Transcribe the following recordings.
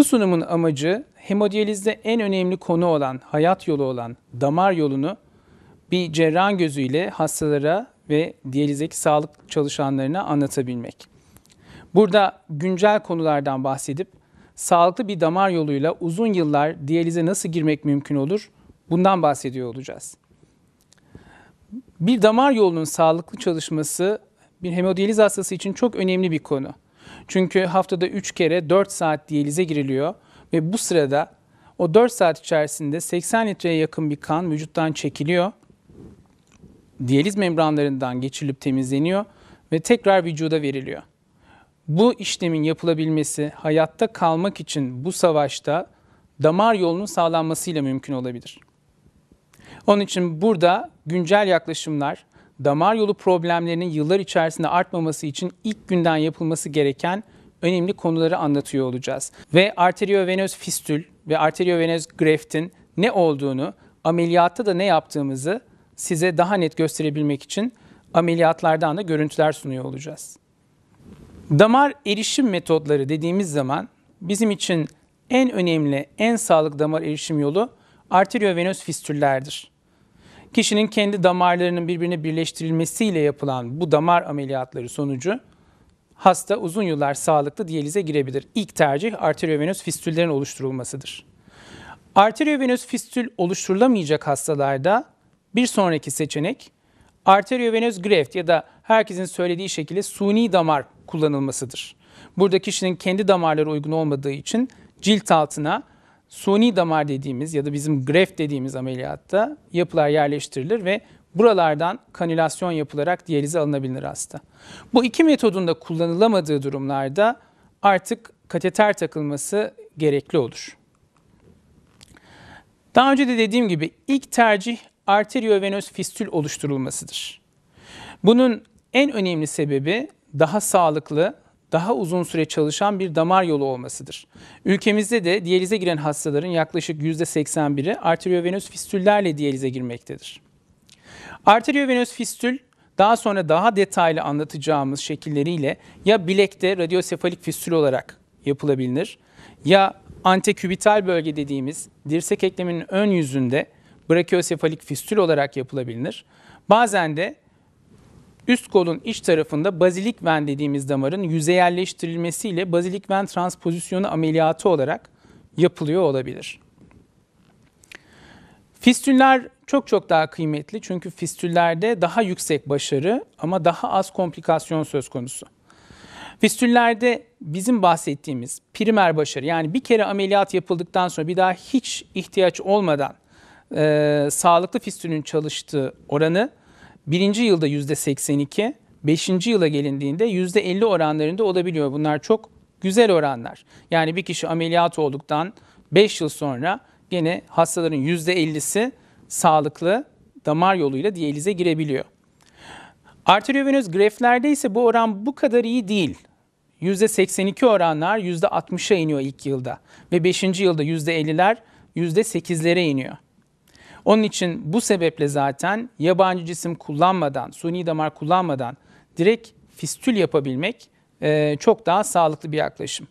Bu sunumun amacı hemodiyalizde en önemli konu olan, hayat yolu olan damar yolunu bir cerrahın gözüyle hastalara ve diyalizdeki sağlık çalışanlarına anlatabilmek. Burada güncel konulardan bahsedip sağlıklı bir damar yoluyla uzun yıllar diyalize nasıl girmek mümkün olur? Bundan bahsediyor olacağız. Bir damar yolunun sağlıklı çalışması bir hemodiyaliz hastası için çok önemli bir konu. Çünkü haftada 3 kere 4 saat diyalize giriliyor ve bu sırada o 4 saat içerisinde 80 litreye yakın bir kan vücuttan çekiliyor. Diyaliz membranlarından geçirilip temizleniyor ve tekrar vücuda veriliyor. Bu işlemin yapılabilmesi hayatta kalmak için bu savaşta damar yolunun sağlanmasıyla mümkün olabilir. Onun için burada güncel yaklaşımlar damar yolu problemlerinin yıllar içerisinde artmaması için ilk günden yapılması gereken önemli konuları anlatıyor olacağız. Ve arteriovenöz fistül ve arteriovenöz greftin ne olduğunu, ameliyatta da ne yaptığımızı size daha net gösterebilmek için ameliyatlardan da görüntüler sunuyor olacağız. Damar erişim metodları dediğimiz zaman bizim için en önemli, en sağlıklı damar erişim yolu arteriovenöz fistüllerdir. Kişinin kendi damarlarının birbirine birleştirilmesiyle yapılan bu damar ameliyatları sonucu hasta uzun yıllar sağlıklı diyalize girebilir. İlk tercih arteriovenöz fistüllerin oluşturulmasıdır. Arteriovenöz fistül oluşturulamayacak hastalarda bir sonraki seçenek arteriovenöz greft ya da herkesin söylediği şekilde suni damar kullanılmasıdır. Burada kişinin kendi damarları uygun olmadığı için cilt altına suni damar dediğimiz ya da bizim greft dediğimiz ameliyatta yapılar yerleştirilir ve buralardan kanülasyon yapılarak diyalize alınabilir hasta. Bu iki metodun da kullanılamadığı durumlarda artık kateter takılması gerekli olur. Daha önce de dediğim gibi ilk tercih arteriovenöz fistül oluşturulmasıdır. Bunun en önemli sebebi daha sağlıklı, daha uzun süre çalışan bir damar yolu olmasıdır. Ülkemizde de diyalize giren hastaların yaklaşık %81'i arteriovenöz fistüllerle diyalize girmektedir. Arteriovenöz fistül daha sonra daha detaylı anlatacağımız şekilleriyle ya bilekte radyosefalik fistül olarak yapılabilir ya antekübital bölge dediğimiz dirsek ekleminin ön yüzünde brachiosefalik fistül olarak yapılabilir. Bazen de üst kolun iç tarafında bazilik ven dediğimiz damarın yüzeyelleştirilmesiyle bazilik ven transpozisyonu ameliyatı olarak yapılıyor olabilir. Fistüller çok çok daha kıymetli çünkü fistüllerde daha yüksek başarı ama daha az komplikasyon söz konusu. Fistüllerde bizim bahsettiğimiz primer başarı yani bir kere ameliyat yapıldıktan sonra bir daha hiç ihtiyaç olmadan e, sağlıklı fistülün çalıştığı oranı birinci yılda yüzde 82, beşinci yıla gelindiğinde yüzde 50 oranlarında olabiliyor. Bunlar çok güzel oranlar. Yani bir kişi ameliyat olduktan 5 yıl sonra gene hastaların yüzde 50'si sağlıklı damar yoluyla diyalize girebiliyor. Arteriovenöz greftlerde ise bu oran bu kadar iyi değil. %82 oranlar %60'a iniyor ilk yılda ve 5. yılda %50'ler %8'lere iniyor. Onun için bu sebeple zaten yabancı cisim kullanmadan, suni damar kullanmadan direkt fistül yapabilmek e, çok daha sağlıklı bir yaklaşım.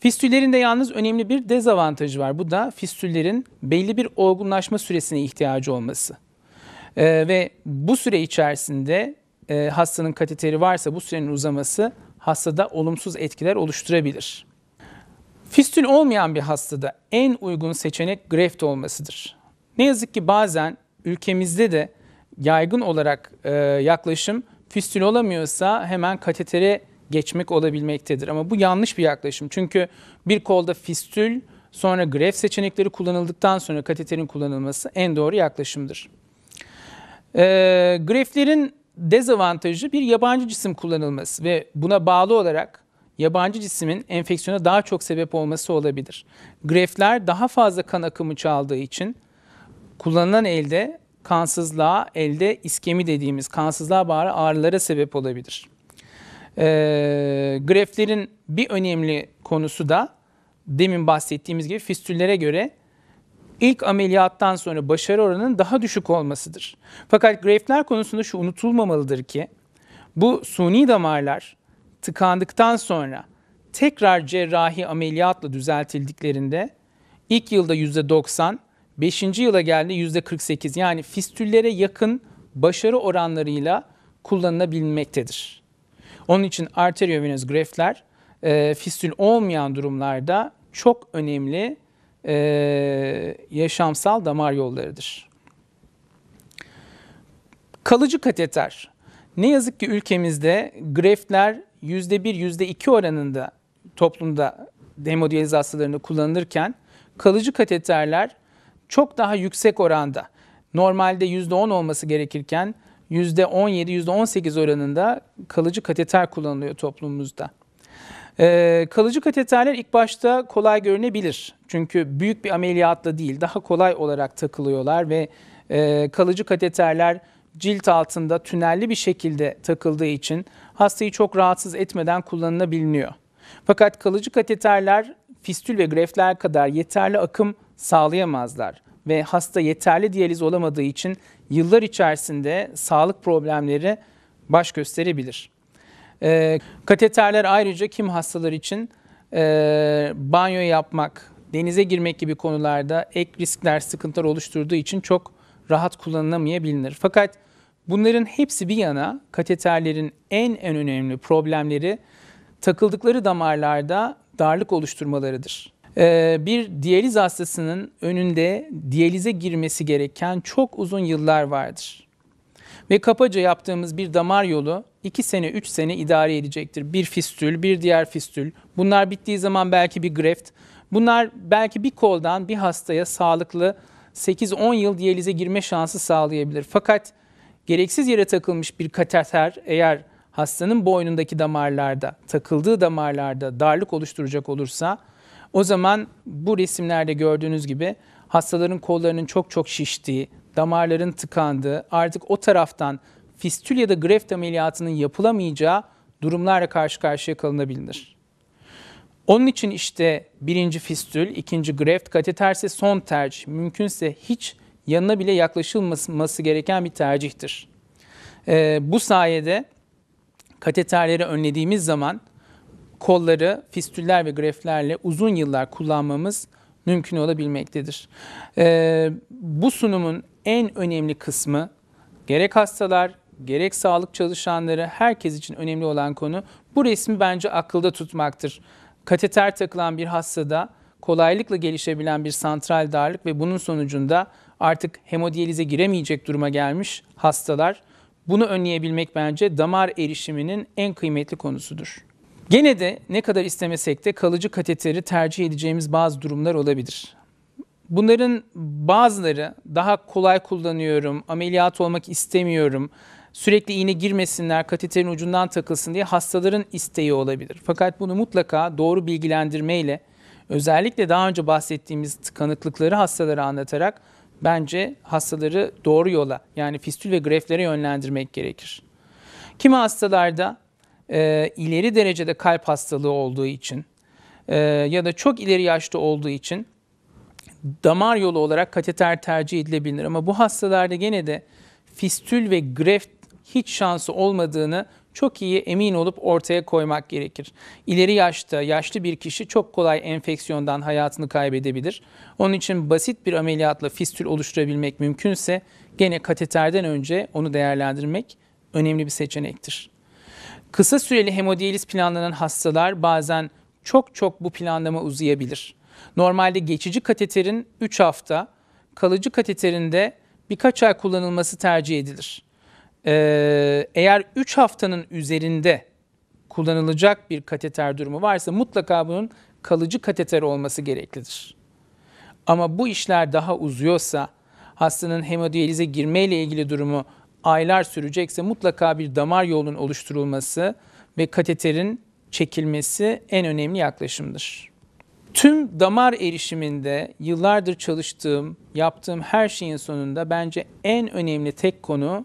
Fistüllerin de yalnız önemli bir dezavantajı var. Bu da fistüllerin belli bir olgunlaşma süresine ihtiyacı olması. E, ve bu süre içerisinde e, hastanın kateteri varsa bu sürenin uzaması hastada olumsuz etkiler oluşturabilir. Fistül olmayan bir hastada en uygun seçenek greft olmasıdır. Ne yazık ki bazen ülkemizde de yaygın olarak e, yaklaşım fistül olamıyorsa hemen katetere geçmek olabilmektedir. Ama bu yanlış bir yaklaşım. Çünkü bir kolda fistül sonra gref seçenekleri kullanıldıktan sonra kateterin kullanılması en doğru yaklaşımdır. E, greflerin dezavantajı bir yabancı cisim kullanılması ve buna bağlı olarak yabancı cismin enfeksiyona daha çok sebep olması olabilir. Greftler daha fazla kan akımı çaldığı için kullanılan elde kansızlığa, elde iskemi dediğimiz kansızlığa bağlı ağrılara sebep olabilir. E, greflerin bir önemli konusu da demin bahsettiğimiz gibi fistüllere göre ilk ameliyattan sonra başarı oranının daha düşük olmasıdır. Fakat greftler konusunda şu unutulmamalıdır ki bu suni damarlar tıkandıktan sonra tekrar cerrahi ameliyatla düzeltildiklerinde ilk yılda %90, 5. yıla geldi %48 yani fistüllere yakın başarı oranlarıyla kullanılabilmektedir. Onun için arteriovenöz greftler e, fistül olmayan durumlarda çok önemli e, yaşamsal damar yollarıdır. Kalıcı kateter. Ne yazık ki ülkemizde greftler %1, %2 oranında toplumda hemodiyaliz hastalarında kullanılırken kalıcı kateterler çok daha yüksek oranda. Normalde %10 olması gerekirken %17, %18 oranında kalıcı kateter kullanılıyor toplumumuzda. Ee, kalıcı kateterler ilk başta kolay görünebilir. Çünkü büyük bir ameliyatla değil, daha kolay olarak takılıyorlar ve e, kalıcı kateterler cilt altında tünelli bir şekilde takıldığı için hastayı çok rahatsız etmeden kullanılabiliyor. Fakat kalıcı kateterler fistül ve greftler kadar yeterli akım sağlayamazlar ve hasta yeterli diyaliz olamadığı için yıllar içerisinde sağlık problemleri baş gösterebilir. E, kateterler ayrıca kim hastalar için e, banyo yapmak, denize girmek gibi konularda ek riskler, sıkıntılar oluşturduğu için çok rahat kullanılamayabilir. Fakat bunların hepsi bir yana kateterlerin en en önemli problemleri takıldıkları damarlarda darlık oluşturmalarıdır. Ee, bir diyaliz hastasının önünde diyalize girmesi gereken çok uzun yıllar vardır. Ve kapaca yaptığımız bir damar yolu 2 sene 3 sene idare edecektir. Bir fistül, bir diğer fistül. Bunlar bittiği zaman belki bir greft. Bunlar belki bir koldan bir hastaya sağlıklı 8-10 yıl diyalize girme şansı sağlayabilir. Fakat gereksiz yere takılmış bir kateter eğer hastanın boynundaki damarlarda, takıldığı damarlarda darlık oluşturacak olursa o zaman bu resimlerde gördüğünüz gibi hastaların kollarının çok çok şiştiği, damarların tıkandığı, artık o taraftan fistül ya da greft ameliyatının yapılamayacağı durumlarla karşı karşıya kalınabilir. Onun için işte birinci fistül, ikinci greft, kateterse son tercih. Mümkünse hiç yanına bile yaklaşılması gereken bir tercihtir. Ee, bu sayede kateterleri önlediğimiz zaman kolları fistüller ve greftlerle uzun yıllar kullanmamız mümkün olabilmektedir. Ee, bu sunumun en önemli kısmı gerek hastalar, gerek sağlık çalışanları herkes için önemli olan konu bu resmi bence akılda tutmaktır. Kateter takılan bir hastada kolaylıkla gelişebilen bir santral darlık ve bunun sonucunda artık hemodiyalize giremeyecek duruma gelmiş hastalar. Bunu önleyebilmek bence damar erişiminin en kıymetli konusudur. Gene de ne kadar istemesek de kalıcı kateteri tercih edeceğimiz bazı durumlar olabilir. Bunların bazıları daha kolay kullanıyorum, ameliyat olmak istemiyorum, sürekli iğne girmesinler, kateterin ucundan takılsın diye hastaların isteği olabilir. Fakat bunu mutlaka doğru bilgilendirmeyle, özellikle daha önce bahsettiğimiz tıkanıklıkları hastalara anlatarak bence hastaları doğru yola yani fistül ve greflere yönlendirmek gerekir. Kimi hastalarda e, ileri derecede kalp hastalığı olduğu için e, ya da çok ileri yaşta olduğu için damar yolu olarak kateter tercih edilebilir. Ama bu hastalarda gene de fistül ve greft hiç şansı olmadığını çok iyi emin olup ortaya koymak gerekir. İleri yaşta yaşlı bir kişi çok kolay enfeksiyondan hayatını kaybedebilir. Onun için basit bir ameliyatla fistül oluşturabilmek mümkünse gene kateterden önce onu değerlendirmek önemli bir seçenektir. Kısa süreli hemodiyaliz planlanan hastalar bazen çok çok bu planlama uzayabilir. Normalde geçici kateterin 3 hafta, kalıcı kateterin de birkaç ay kullanılması tercih edilir. Ee, eğer 3 haftanın üzerinde kullanılacak bir kateter durumu varsa mutlaka bunun kalıcı kateter olması gereklidir. Ama bu işler daha uzuyorsa, hastanın hemodiyalize girmeyle ilgili durumu aylar sürecekse mutlaka bir damar yolunun oluşturulması ve kateterin çekilmesi en önemli yaklaşımdır. Tüm damar erişiminde yıllardır çalıştığım, yaptığım her şeyin sonunda bence en önemli tek konu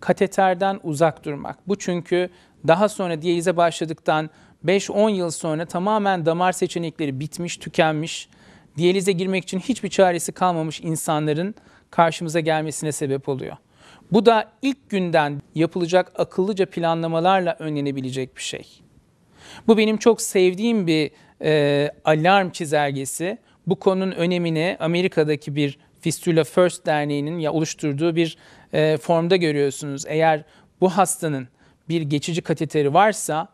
kateterden uzak durmak. Bu çünkü daha sonra diyalize başladıktan 5-10 yıl sonra tamamen damar seçenekleri bitmiş, tükenmiş, diyalize girmek için hiçbir çaresi kalmamış insanların karşımıza gelmesine sebep oluyor. Bu da ilk günden yapılacak akıllıca planlamalarla önlenebilecek bir şey. Bu benim çok sevdiğim bir e, alarm çizelgesi. Bu konunun önemini Amerika'daki bir Fistula First Derneği'nin ya oluşturduğu bir e, formda görüyorsunuz. Eğer bu hastanın bir geçici kateteri varsa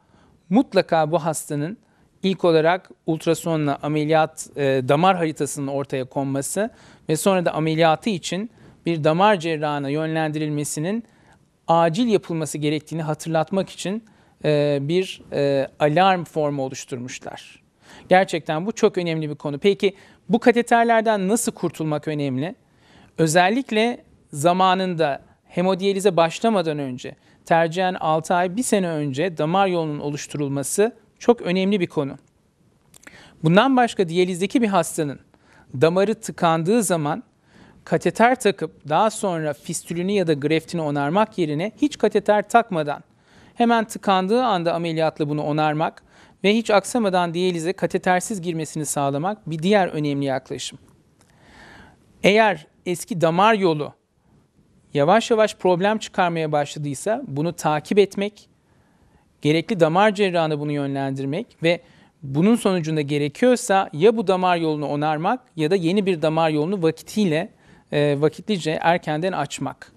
mutlaka bu hastanın ilk olarak ultrasonla ameliyat e, damar haritasının ortaya konması ve sonra da ameliyatı için bir damar cerrahına yönlendirilmesinin acil yapılması gerektiğini hatırlatmak için e, bir e, alarm formu oluşturmuşlar. Gerçekten bu çok önemli bir konu. Peki bu kateterlerden nasıl kurtulmak önemli? Özellikle zamanında hemodiyalize başlamadan önce tercihen 6 ay 1 sene önce damar yolunun oluşturulması çok önemli bir konu. Bundan başka diyalizdeki bir hastanın damarı tıkandığı zaman kateter takıp daha sonra fistülünü ya da greftini onarmak yerine hiç kateter takmadan hemen tıkandığı anda ameliyatla bunu onarmak ve hiç aksamadan diyalize katetersiz girmesini sağlamak bir diğer önemli yaklaşım. Eğer eski damar yolu yavaş yavaş problem çıkarmaya başladıysa bunu takip etmek, gerekli damar cerrahına bunu yönlendirmek ve bunun sonucunda gerekiyorsa ya bu damar yolunu onarmak ya da yeni bir damar yolunu vakitiyle, e, vakitlice erkenden açmak.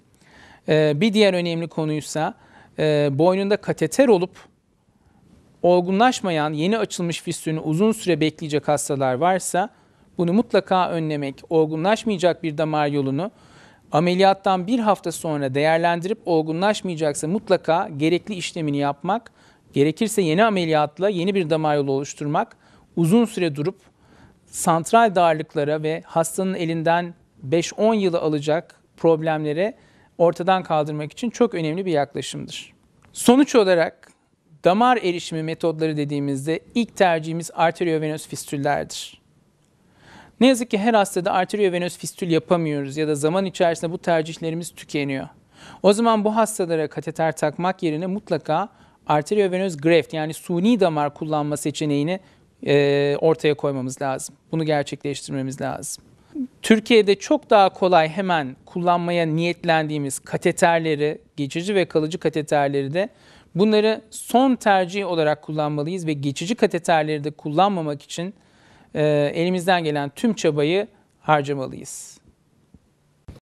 E, bir diğer önemli konuysa e, boynunda kateter olup olgunlaşmayan yeni açılmış fistülünü uzun süre bekleyecek hastalar varsa bunu mutlaka önlemek, olgunlaşmayacak bir damar yolunu ameliyattan bir hafta sonra değerlendirip olgunlaşmayacaksa mutlaka gerekli işlemini yapmak, gerekirse yeni ameliyatla yeni bir damar yolu oluşturmak, uzun süre durup santral darlıklara ve hastanın elinden 5-10 yılı alacak problemlere ortadan kaldırmak için çok önemli bir yaklaşımdır. Sonuç olarak damar erişimi metodları dediğimizde ilk tercihimiz arteriovenöz fistüllerdir. Ne yazık ki her hastada arteriovenöz fistül yapamıyoruz ya da zaman içerisinde bu tercihlerimiz tükeniyor. O zaman bu hastalara kateter takmak yerine mutlaka arteriovenöz graft yani suni damar kullanma seçeneğini e, ortaya koymamız lazım. Bunu gerçekleştirmemiz lazım. Türkiye'de çok daha kolay hemen kullanmaya niyetlendiğimiz kateterleri, geçici ve kalıcı kateterleri de bunları son tercih olarak kullanmalıyız ve geçici kateterleri de kullanmamak için elimizden gelen tüm çabayı harcamalıyız.